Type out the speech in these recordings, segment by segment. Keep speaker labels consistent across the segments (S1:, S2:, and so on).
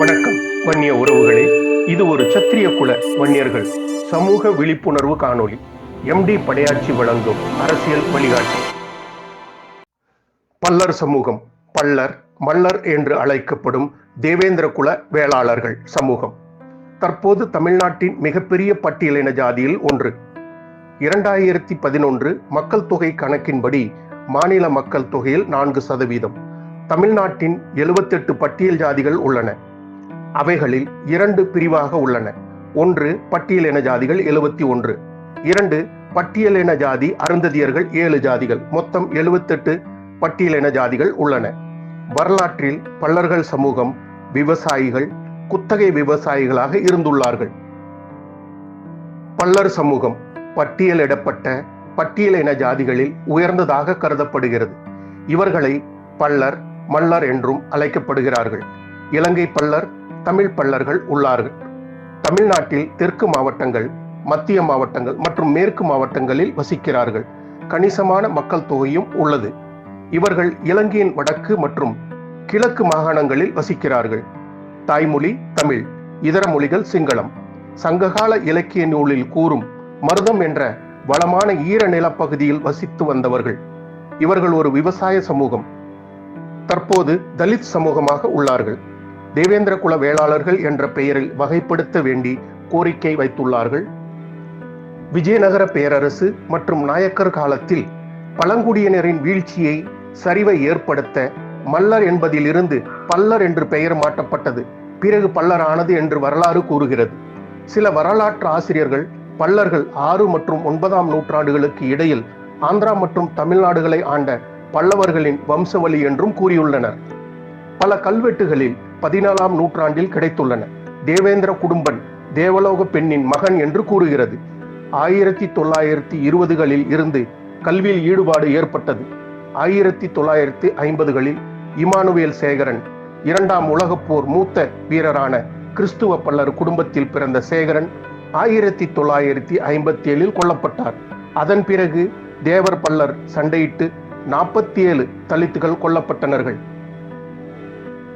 S1: வணக்கம் வன்னிய உறவுகளே. இது ஒரு சத்திரிய குல வன்னியர்கள் சமூக விழிப்புணர்வு காணொளி. எம்டி படையாட்சி வழங்கும் அரசியல் வழிகாட்டி. பல்லர் சமூகம் பல்லர் மல்லர் என்று அழைக்கப்படும் தேவேந்திர குல வேளாளர்கள் சமூகம். தற்போது தமிழ்நாட்டின் மிகப்பெரிய பட்டியலின ஜாதியில் ஒன்று. இரண்டாயிரத்தி பதினொன்று மக்கள் தொகை கணக்கின்படி மாநில மக்கள் தொகையில் நான்கு சதவீதம். தமிழ்நாட்டின் எழுபத்தெட்டு பட்டியல் ஜாதிகள் உள்ளன. அவைகளில் இரண்டு பிரிவாக உள்ளன. ஒன்று பட்டியலின ஜாதிகள் எழுபத்தி ஒன்று. இரண்டு பட்டியலின ஜாதி அருந்ததியர்கள் ஏழு ஜாதிகள். மொத்தம் எழுபத்தெட்டு பட்டியலின ஜாதிகள் உள்ளன. வரலாற்றில் பல்லர்கள் சமூகம் விவசாயிகள் குத்தகை விவசாயிகளாக இருந்துள்ளார்கள். பல்லர் சமூகம் பட்டியலிடப்பட்ட பட்டியலின ஜாதிகளில் உயர்ந்ததாக கருதப்படுகிறது. இவர்களை பல்லர் மல்லர் என்றும் அழைக்கப்படுகிறார்கள். இலங்கை பல்லர் தமிழ் பள்ளர்கள் உள்ளார்கள் தமிழ்நாட்டில் தெற்கு மாவட்டங்கள் மத்திய மாவட்டங்கள் மற்றும் மேற்கு மாவட்டங்களில் வசிக்கிறார்கள். கணிசமான மக்கள் தொகையும் உள்ளது. இவர்கள் இலங்கையின் வடக்கு மற்றும் கிழக்கு மாகாணங்களில் வசிக்கிறார்கள். தாய்மொழி தமிழ் இதர மொழிகள் சிங்களம். சங்ககால இலக்கிய நூலில் கூறும் மருதம் என்ற வளமான ஈர நிலப்பகுதியில் வசித்து வந்தவர்கள். இவர்கள் ஒரு விவசாய சமூகம். தற்போது தலித் சமூகமாக உள்ளார்கள். தேவேந்திர குல வேளாளர்கள் என்ற பெயரில் வகைப்படுத்த வேண்டி கோரிக்கை வைத்துள்ளார்கள். விஜயநகர பேரரசு மற்றும் நாயக்கர் காலத்தில் பழங்குடியினரின் வீழ்ச்சியை சரிவை ஏற்படுத்த மல்லர் என்பதிலிருந்து பல்லர் என்று பெயர் மாற்றப்பட்டது. பிறகு பல்லரானது என்று வரலாறு கூறுகிறது. சில வரலாற்று ஆசிரியர்கள் பல்லர்கள் ஆறு மற்றும் ஒன்பதாம் நூற்றாண்டுகளுக்கு இடையில் ஆந்திரா மற்றும் தமிழ்நாடுகளை ஆண்ட பல்லவர்களின் வம்சவழி என்றும் கூறியுள்ளனர். பல கல்வெட்டுகளில் பதினாலாம் நூற்றாண்டில் கிடைத்துள்ளன. தேவேந்திர குடும்பன் தேவலோக பெண்ணின் மகன் என்று கூறுகிறது. ஆயிரத்தி தொள்ளாயிரத்தி இருபதுகளில் இருந்து கல்வியில் ஈடுபாடு ஏற்பட்டது. ஆயிரத்தி தொள்ளாயிரத்தி ஐம்பதுகளில் இமானுவேல் சேகரன் இரண்டாம் உலகப் போர் மூத்த வீரரான கிறிஸ்துவ பல்லர் குடும்பத்தில் பிறந்த சேகரன் ஆயிரத்தி தொள்ளாயிரத்தி ஐம்பத்தி ஏழில் கொல்லப்பட்டார். அதன் பிறகு தேவர் பல்லர் சண்டையிட்டு நாற்பத்தி ஏழு தலித்துகள் கொல்லப்பட்டனர்கள்.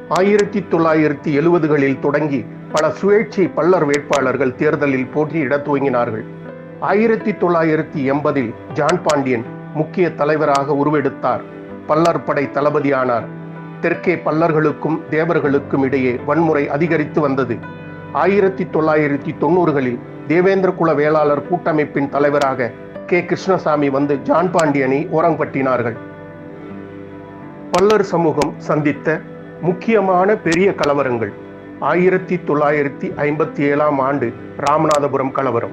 S1: ஆயிரத்தி தொள்ளாயிரத்தி எழுபதுகளில் தொடங்கி பல சுயேட்சை பல்லர் வேட்பாளர்கள் தேர்தலில் போட்டியிட துவங்கினார்கள். ஆயிரத்தி தொள்ளாயிரத்தி எண்பதில் ஜான் பாண்டியன் முக்கிய தலைவராக உருவெடுத்தார். பல்லர் படை தளபதியானார். தெற்கே பல்லர்களுக்கும் தேவர்களுக்கும் இடையே வன்முறை அதிகரித்து வந்தது. ஆயிரத்தி தொள்ளாயிரத்தி தொண்ணூறுகளில் தேவேந்திர குல வேளாளர் கூட்டமைப்பின் தலைவராக கே. கிருஷ்ணசாமி வந்து ஜான் பாண்டியனை ஓரங்கட்டினார்கள். பல்லர் சமூகம் சந்தித்த முக்கியமான பெரிய கலவரங்கள். ஆயிரத்தி தொள்ளாயிரத்தி ஐம்பத்தி ஏழாம் ஆண்டு ராமநாதபுரம் கலவரம்.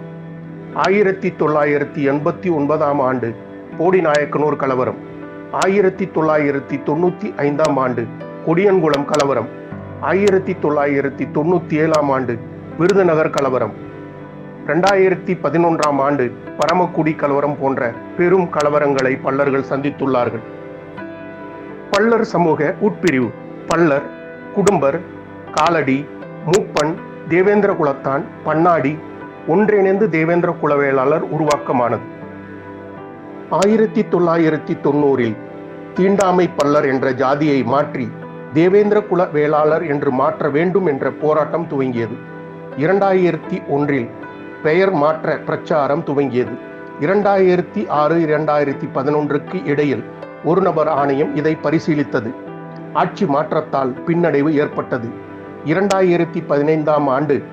S1: ஆயிரத்தி தொள்ளாயிரத்தி எண்பத்தி ஒன்பதாம் ஆண்டு போடிநாயக்கனூர் கலவரம். ஆயிரத்தி தொள்ளாயிரத்தி தொண்ணூத்தி ஐந்தாம் ஆண்டு கொடியன்குளம் கலவரம். ஆயிரத்தி தொள்ளாயிரத்தி தொண்ணூத்தி ஏழாம் ஆண்டு விருதுநகர் கலவரம். ரெண்டாயிரத்தி பதினொன்றாம் ஆண்டு பரமக்குடி கலவரம் போன்ற பெரும் கலவரங்களை பல்லர்கள் சந்தித்துள்ளார்கள். பல்லர் சமூக உட்பிரிவு. பல்லர் குடும்பர் காலடி மூப்பன் தேவேந்திர குலத்தான் பன்னாடி ஒன்றிணைந்து தேவேந்திர குலவேளாளர் உருவாக்கமானது. ஆயிரத்தி தொள்ளாயிரத்தி தொண்ணூறில் தீண்டாமை பல்லர் என்ற ஜாதியை மாற்றி தேவேந்திர குல வேளாளர் என்று மாற்ற வேண்டும் என்ற போராட்டம் துவங்கியது. இரண்டாயிரத்தி ஒன்றில் பெயர் மாற்ற பிரச்சாரம் துவங்கியது. இரண்டாயிரத்தி ஆறு இரண்டாயிரத்தி பதினொன்றுக்கு இடையில் ஒரு நபர் ஆணையம் இதை பரிசீலித்தது. ஆட்சி மாற்றத்தால் பின்னடைவு ஏற்பட்டது. இரண்டாயிரத்தி பதினைந்தாம் ஆண்டு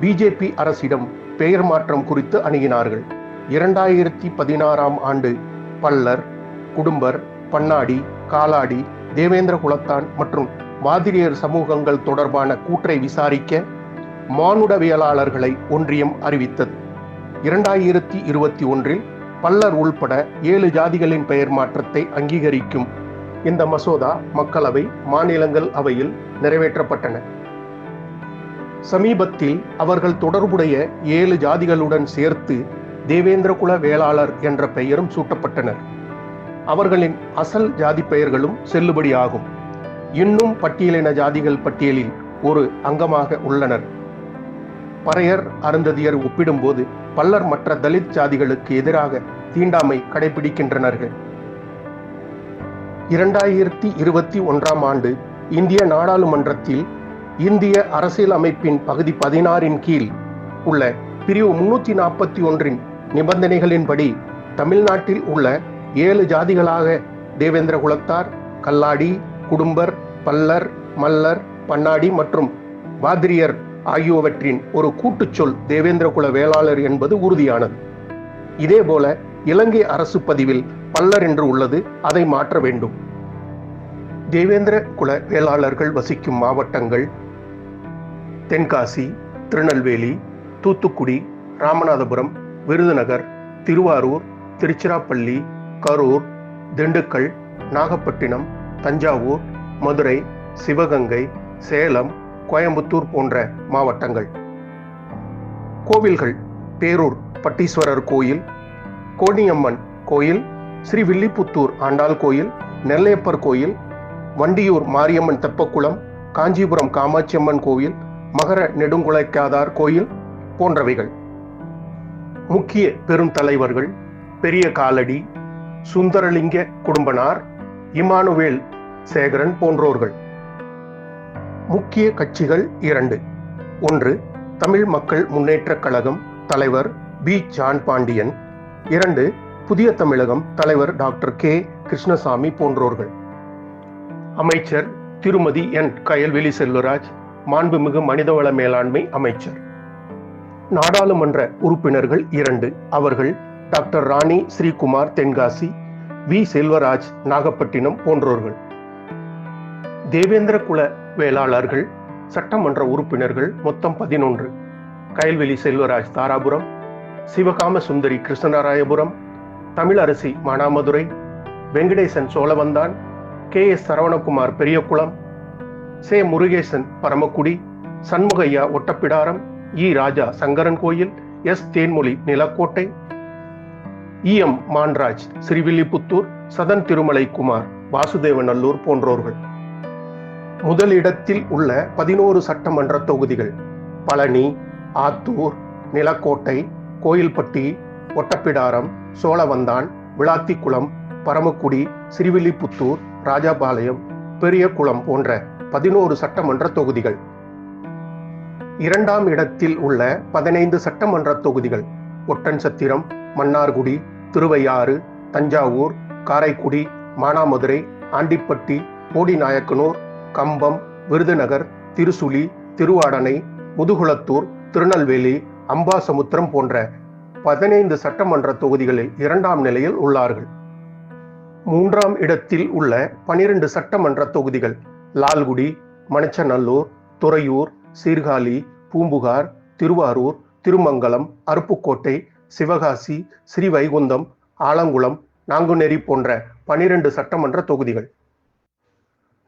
S1: பிஜேபி அரசிடம் பெயர் மாற்றம் குறித்து அணுகினார்கள். இரண்டாயிரத்தி பதினாறாம் ஆண்டு பல்லர் குடும்பர் பன்னாடி காலாடி தேவேந்திர குலத்தான் மற்றும் மாதிரியர் சமூகங்கள் தொடர்பான கூற்றை விசாரிக்க மானுடவியலாளர்களை ஒன்றியம் அறிவித்தது. இரண்டாயிரத்தி இருபத்தி ஒன்றில் பல்லர் உள்பட ஏழு ஜாதிகளின் பெயர் மாற்றத்தை அங்கீகரிக்கும் இந்த மசோதா மக்களவை மாநிலங்கள் அவையில் நிறைவேற்றப்பட்டன. சமீபத்தில் அவர்கள் தொடர்புடைய ஏழு ஜாதிகளுடன் சேர்த்து தேவேந்திர குல வேளாளர் என்ற பெயரும் சூட்டப்பட்டனர். அவர்களின் அசல் ஜாதி பெயர்களும் செல்லுபடியாகும். இன்னும் பட்டியலின ஜாதிகள் பட்டியலில் ஒரு அங்கமாக உள்ளனர். பறையர் அருந்ததியர் ஒப்பிடும்போது பல்லர் மற்ற தலித் ஜாதிகளுக்கு எதிராக தீண்டாமை கடைபிடிக்கின்றனர்கள். இரண்டாயிரத்தி இருபத்தி ஒன்றாம் ஆண்டு இந்திய நாடாளுமன்றத்தில் இந்திய அரசியல் அமைப்பின் பகுதி பதினாறின் கீழ் உள்ள பிரிவு முன்னூத்தி நாற்பத்தி ஒன்றின் நிபந்தனைகளின்படி தமிழ்நாட்டில் உள்ள ஏழு ஜாதிகளாக தேவேந்திர குலத்தார் கல்லாடி குடும்பர் பல்லர் மல்லர் பன்னாடி மற்றும் வாதிரியர் ஆகியோவற்றின் ஒரு கூட்டுச்சொல் தேவேந்திர குல வேளாளர் என்பது உறுதியானது. இதேபோல இலங்கை அரசு பதிவில் பல்லர் என்று உள்ளது அதை மாற்ற வேண்டும். தேவேந்திர குல வேளாளர்கள் வசிக்கும் மாவட்டங்கள் தென்காசி திருநெல்வேலி தூத்துக்குடி ராமநாதபுரம் விருதுநகர் திருவாரூர் திருச்சிராப்பள்ளி கரூர் திண்டுக்கல் நாகப்பட்டினம் தஞ்சாவூர் மதுரை சிவகங்கை சேலம் கோயம்புத்தூர் போன்ற மாவட்டங்கள். கோவில்கள் பேரூர் பட்டீஸ்வரர் கோயில் கோணியம்மன் கோயில் ஸ்ரீ வில்லிபுத்தூர் ஆண்டாள் கோயில் நெல்லையப்பர் கோயில் வண்டியூர் மாரியம்மன் தெப்பக்குளம் காஞ்சிபுரம் காமாட்சியம்மன் கோயில் மகர நெடுங்குலைக்காதார் கோயில் போன்றவைகள். முக்கிய பெரும் தலைவர்கள் பெரிய காலடி சுந்தரலிங்க குடும்பனார் இமானுவேல் சேகரன் போன்றோர்கள். முக்கிய கட்சிகள் இரண்டு. ஒன்று தமிழ் மக்கள் முன்னேற்றக் கழகம் தலைவர் பி. ஜான் பாண்டியன். இரண்டு புதிய தமிழகம் தலைவர் டாக்டர் கே. கிருஷ்ணசாமி போன்றோர்கள். அமைச்சர் திருமதி என். கயல்வெளி செல்வராஜ் மாண்புமிகு மனிதவள மேலாண்மை அமைச்சர். நாடாளுமன்ற உறுப்பினர்கள் இரண்டு அவர்கள் டாக்டர் ராணி ஸ்ரீகுமார் தென்காசி வி. செல்வராஜ் நாகப்பட்டினம் போன்றோர்கள். தேவேந்திர குல வேளாளர்கள் சட்டமன்ற உறுப்பினர்கள் மொத்தம் பதினொன்று. கயல்வெளி செல்வராஜ் தாராபுரம் சிவகாம சுந்தரி கிருஷ்ணராயபுரம் தமிழரசி மானாமதுரை வெங்கடேசன் சோழவந்தான் கே. எஸ். சரவணகுமார் பெரியகுளம் சே. முருகேசன் பரமக்குடி சண்முகையா ஒட்டப்பிடாரம் இ. ராஜா சங்கரன் கோயில் எஸ். தேன்மொழி நிலக்கோட்டை இ. எம். மான்ராஜ் ஸ்ரீவில்லிபுத்தூர் சதன் திருமலை குமார் வாசுதேவநல்லூர் போன்றோர்கள். முதலிடத்தில் உள்ள பதினோரு சட்டமன்ற தொகுதிகள் பழனி ஆத்தூர் நிலக்கோட்டை கோயில்பட்டி ஒட்டப்பிடாரம் சோழவந்தான் விளாத்திக்குளம் பரமக்குடி சிறுவில்லிபுத்தூர் ராஜாபாளையம் பெரியகுளம் போன்ற பதினோரு சட்டமன்ற தொகுதிகள். இரண்டாம் இடத்தில் உள்ள பதினைந்து சட்டமன்ற தொகுதிகள் ஒட்டன்சத்திரம் மன்னார்குடி திருவையாறு தஞ்சாவூர் காரைக்குடி மானாமதுரை ஆண்டிப்பட்டி போடிநாயக்கனூர் கம்பம் விருதுநகர் திருசுழி திருவாடனை முதுகுளத்தூர் திருநெல்வேலி அம்பாசமுத்திரம் போன்ற பதினைந்து சட்டமன்ற தொகுதிகளில் இரண்டாம் நிலையில் உள்ளார்கள். மூன்றாம் இடத்தில் உள்ள பனிரெண்டு சட்டமன்ற தொகுதிகள் லால்குடி மணச்சநல்லூர் துறையூர் சீர்காழி பூம்புகார் திருவாரூர் திருமங்கலம் அருப்புக்கோட்டை சிவகாசி ஸ்ரீவைகுந்தம் ஆலங்குளம் நாங்குநெறி போன்ற பனிரெண்டு சட்டமன்ற தொகுதிகள்.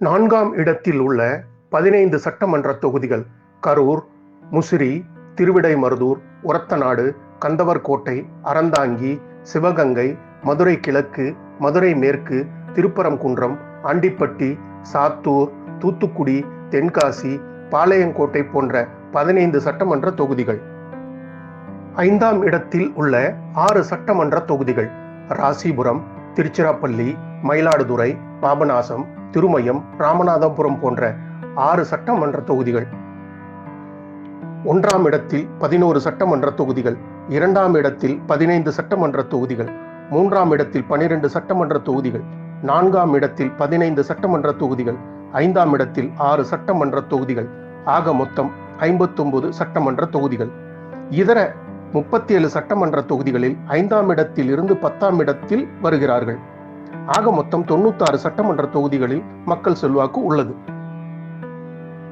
S1: நான்காம் இடத்தில் உள்ள பதினைந்து சட்டமன்ற தொகுதிகள் கரூர் முசிறி திருவிடைமருதூர் உரத்தநாடு கந்தவர்கோட்டை அறந்தாங்கி சிவகங்கை மதுரை கிழக்கு மதுரை மேற்கு திருப்பரங்குன்றம் ஆண்டிப்பட்டி சாத்தூர் தூத்துக்குடி தென்காசி பாளையங்கோட்டை போன்ற பதினைந்து சட்டமன்ற தொகுதிகள். ஐந்தாம் இடத்தில் உள்ள ஆறு சட்டமன்ற தொகுதிகள். ராசிபுரம் திருச்சிராப்பள்ளி மயிலாடுதுறை பாபநாசம் திருமயம் ராமநாதபுரம் போன்ற ஆறு சட்டமன்ற தொகுதிகள். ஒன்றாம் இடத்தில் பதினோரு சட்டமன்ற தொகுதிகள். இரண்டாம் இடத்தில் பதினைந்து சட்டமன்ற தொகுதிகள் மூன்றாம் இடத்தில் பனிரெண்டு சட்டமன்ற தொகுதிகள் நான்காம் இடத்தில் பதினைந்து சட்டமன்ற தொகுதிகள் ஐந்தாம் இடத்தில் ஆறு சட்டமன்ற தொகுதிகள் ஆக மொத்தம் ஐம்பத்தொன்பது சட்டமன்ற தொகுதிகள். இதர முப்பத்தி ஏழு சட்டமன்ற தொகுதிகளில் ஐந்தாம் இடத்தில் இருந்து பத்தாம் இடத்தில் வருகிறார்கள். ஆக மொத்தம் தொண்ணூத்தாறு சட்டமன்ற தொகுதிகளில் மக்கள் செல்வாக்கு உள்ளது.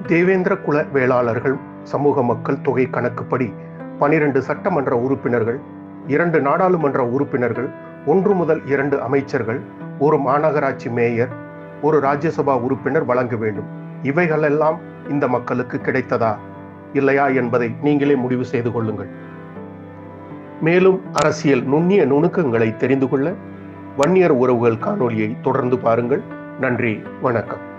S1: தேவேந்திர குல வேளாளர்கள் சமூக மக்கள் தொகை கணக்குப்படி பனிரெண்டு சட்டமன்ற உறுப்பினர்கள் இரண்டு நாடாளுமன்ற உறுப்பினர்கள் ஒன்று முதல் இரண்டு அமைச்சர்கள் ஒரு மாநகராட்சி மேயர் ஒரு ராஜ்யசபா உறுப்பினர் வழங்க வேண்டும். இவைகளெல்லாம் இந்த மக்களுக்கு கிடைத்ததா? இல்லையா என்பதை நீங்களே முடிவு செய்து கொள்ளுங்கள். மேலும் அரசியல் நுண்ணிய நுணுக்கங்களை தெரிந்து கொள்ள வன்னியர் உறவுகள் காணொலியை தொடர்ந்து பாருங்கள். நன்றி வணக்கம்.